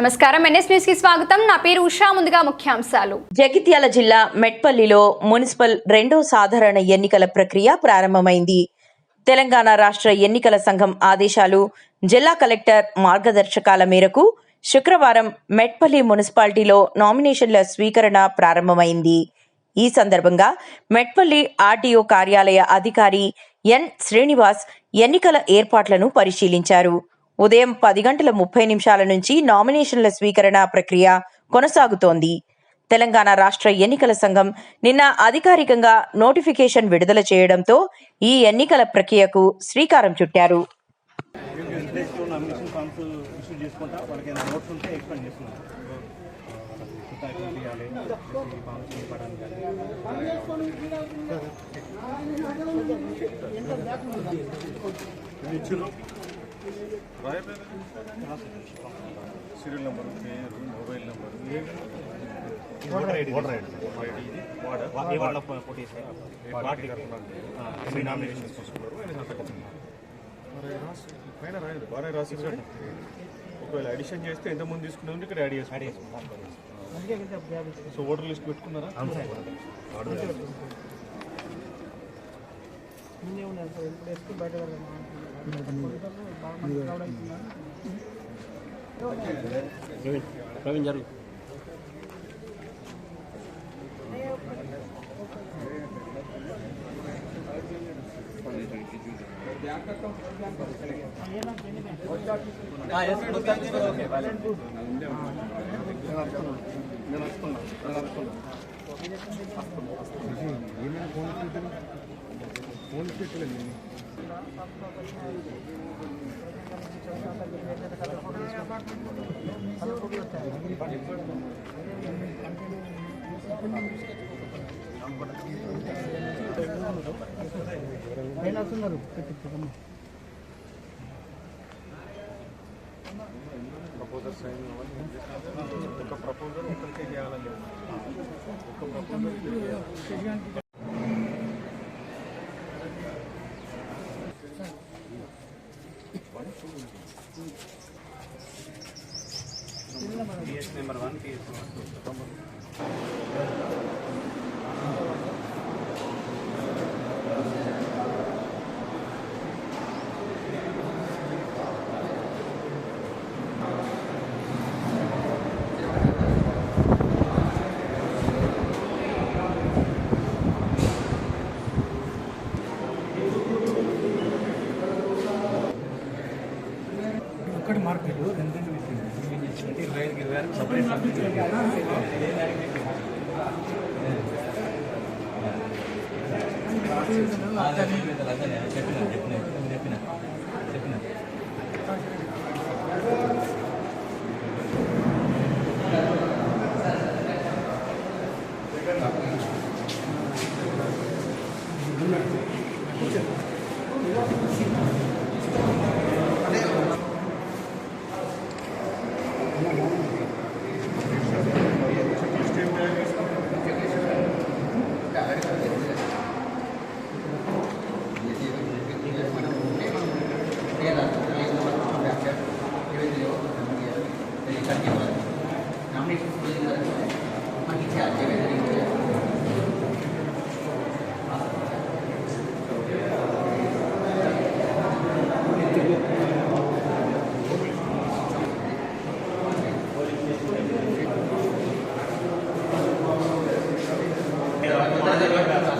నమస్కారం. ఎన్ఎస్ న్యూస్కి స్వాగతం. నా పేరు ఉషా. ముందుగా ముఖ్యాంశాలు. జగిత్యాల జిల్లా మెట్పల్లిలో మున్సిపల్ రెండో సాధారణ ఎన్నికల ప్రక్రియ ప్రారంభమైంది. తెలంగాణ రాష్ట్ర ఎన్నికల సంఘం ఆదేశాలు జిల్లా కలెక్టర్ మార్గదర్శకాల మేరకు శుక్రవారం మెట్పల్లి మున్సిపాలిటీలో నామినేషన్ల స్వీకరణ ప్రారంభమైంది. ఈ సందర్భంగా మెట్పల్లి ఆర్టీఓ కార్యాలయ అధికారి ఎన్ శ్రీనివాస్ ఎన్నికల ఏర్పాట్లను పరిశీలించారు. ఉదయం పది గంటల ముప్పై నిమిషాల నుంచి నామినేషన్ల స్వీకరణ ప్రక్రియ కొనసాగుతోంది. తెలంగాణ రాష్ట్ర ఎన్నికల సంఘం నిన్న అధికారికంగా నోటిఫికేషన్ విడుదల చేయడంతో ఈ ఎన్నికల ప్రక్రియకు శ్రీకారం చుట్టారు. ఇచ్చిన సీరియల్ నెంబర్ పేరు mobile number. Voter ID voter ward పోటీ ఎన్ని నామినేషన్స్ తీసుకున్నారు రాసి పైన రాయదు బాగా రాసి ఇచ్చాడు. ఒకవేళ అడిషన్ చేస్తే ఎంతమంది తీసుకున్నాం ఇక్కడ యాడ్ చేసి సో ఓటర్ లిస్ట్ పెట్టుకున్నారా? ప్రవీణ్ జరుగు ప్రపోజల్ సైన్ ఒక ప్రపోజల్ ఒకరికే చేయాలని లేదు. ఒక ప్రపోజల్ ఇద్దరికి నెంబర్ వన్ మార్కెట్ రెండు ఐదుకి ఇరవై ఆరుకి సపరేట్ సపరేట్ చెప్పిన చెప్పిన Gracias.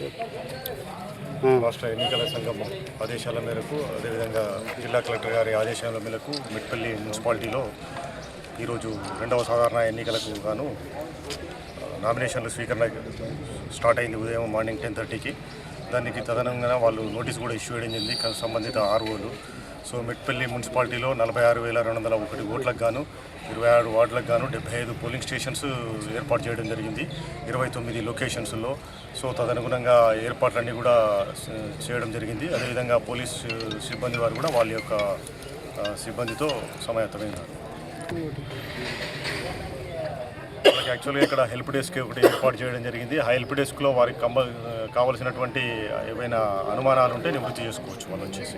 Hmm. రాష్ట్ర ఎన్నికల సంఘం ఆదేశాల మేరకు అదేవిధంగా జిల్లా కలెక్టర్ గారి ఆదేశాల మేరకు మిట్పల్లి మున్సిపాలిటీలో ఈరోజు రెండవ సాధారణ ఎన్నికలకు గాను నామినేషన్లు స్వీకరణ స్టార్ట్ అయింది ఉదయం మార్నింగ్ టెన్ థర్టీకి. దానికి తదనంగా వాళ్ళు నోటీస్ కూడా ఇష్యూ చేయడం జరిగింది సంబంధిత ఆర్ఓలు. సో మిట్పల్లి మున్సిపాలిటీలో నలభై ఆరు వేల రెండు వందల ఒకటి ఓట్లకు గాను ఇరవై ఆరు వార్డులకు గాను డెబ్బై ఐదు పోలింగ్ స్టేషన్స్ ఏర్పాటు చేయడం జరిగింది. ఇరవై తొమ్మిది లొకేషన్స్లో. సో తదనుగుణంగా ఏర్పాట్లన్నీ కూడా చేయడం జరిగింది. అదేవిధంగా పోలీస్ సిబ్బంది వారు కూడా వాళ్ళ యొక్క సిబ్బందితో సమాయత్తమైనారు. యాక్చువల్గా ఇక్కడ హెల్ప్ డెస్క్ ఒకటి ఏర్పాటు చేయడం జరిగింది. ఆ హెల్ప్ డెస్క్లో వారికి కంప కావలసినటువంటి ఏవైనా అనుమానాలు ఉంటే నివృత్తి చేసుకోవచ్చు వాళ్ళు వచ్చేసి.